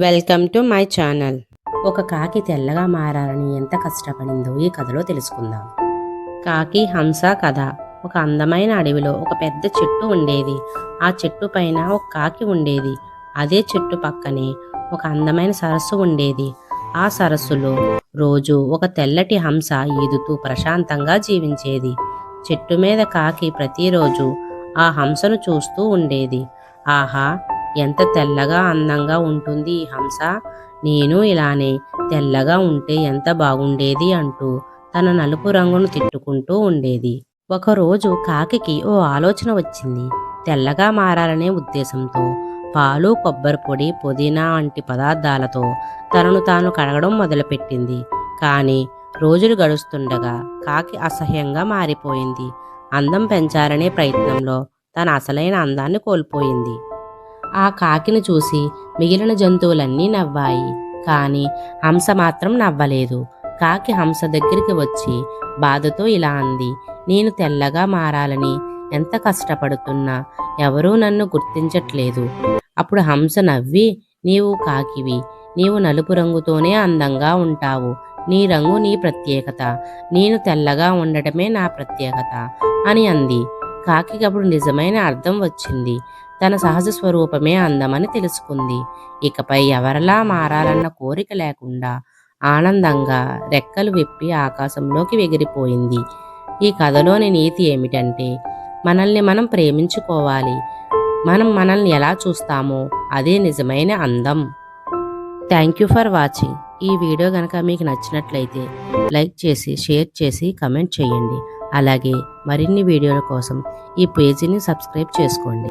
Welcome to my channel ఒక కాకి తెల్లగా మారాలని ఎంత కష్టపడిందో ఈ కథలో తెలుసుకుందాం. కాకి హంస కథ. ఒక అందమైన అడవిలో ఒక పెద్ద చెట్టు ఉండేది. ఆ చెట్టు పైన ఒక కాకి ఉండేది. అదే చెట్టు పక్కనే ఒక అందమైన సరస్సు ఉండేది. ఆ సరస్సులో రోజు ఒక తెల్లటి హంస ఈదుతూ ప్రశాంతంగా జీవించేది. చెట్టు మీద కాకి ప్రతిరోజు ఆ హంసను చూస్తూ ఉండేది. ఆహా ఎంత తెల్లగా అందంగా ఉంటుంది ఈ హంస? నేను ఇలానే తెల్లగా ఉంటే ఎంత బాగుండేది అంటూ తన నలుపు రంగును తిట్టుకుంటూ ఉండేది. ఒకరోజు కాకి ఓ ఆలోచన వచ్చింది. తెల్లగా మారాలనే ఉద్దేశంతో పాలు కొబ్బరి పొడి పుదీనా వంటి పదార్థాలతో తనను తాను కడగడం మొదలుపెట్టింది. కానీ రోజులు గడుస్తుండగా కాకి అసహ్యంగా మారిపోయింది. అందం పెంచాలనే ప్రయత్నంలో తన అసలైన అందాన్ని కోల్పోయింది. ఆ కాకిని చూసి మిగిలిన జంతువులన్నీ నవ్వాయి. కానీ హంస మాత్రం నవ్వలేదు. కాకి హంస దగ్గరికి వచ్చి బాధతో ఇలా అంది నేను తెల్లగా మారాలని ఎంత కష్టపడుతున్నా ఎవరూ నన్ను గుర్తించట్లేదు. అప్పుడు హంస నవ్వి నీవు కాకివి నీవు నలుపు రంగుతోనే అందంగా ఉంటావు. నీ రంగు నీ ప్రత్యేకత. నేను తెల్లగా ఉండటమే నా ప్రత్యేకత అని అంది. కాకి అప్పుడు నిజమైన అర్థం వచ్చింది. తన సహజ స్వరూపమే అందమని తెలుసుకుంది. ఇకపై ఎవరిలా మారాలన్న కోరిక లేకుండా ఆనందంగా రెక్కలు విప్పి ఆకాశంలోకి ఎగిరిపోయింది ఈ కథలోని నీతి ఏమిటంటే మనల్ని మనం ప్రేమించుకోవాలి. మనం మనల్ని ఎలా చూస్తామో అదే నిజమైన అందం. థ్యాంక్ యూ ఫర్ వాచింగ్ ఈ వీడియో కనుక మీకు నచ్చినట్లయితే లైక్ చేసి షేర్ చేసి కమెంట్ చేయండి. అలాగే మరిన్ని వీడియోల కోసం ఈ పేజీని సబ్స్క్రైబ్ చేసుకోండి.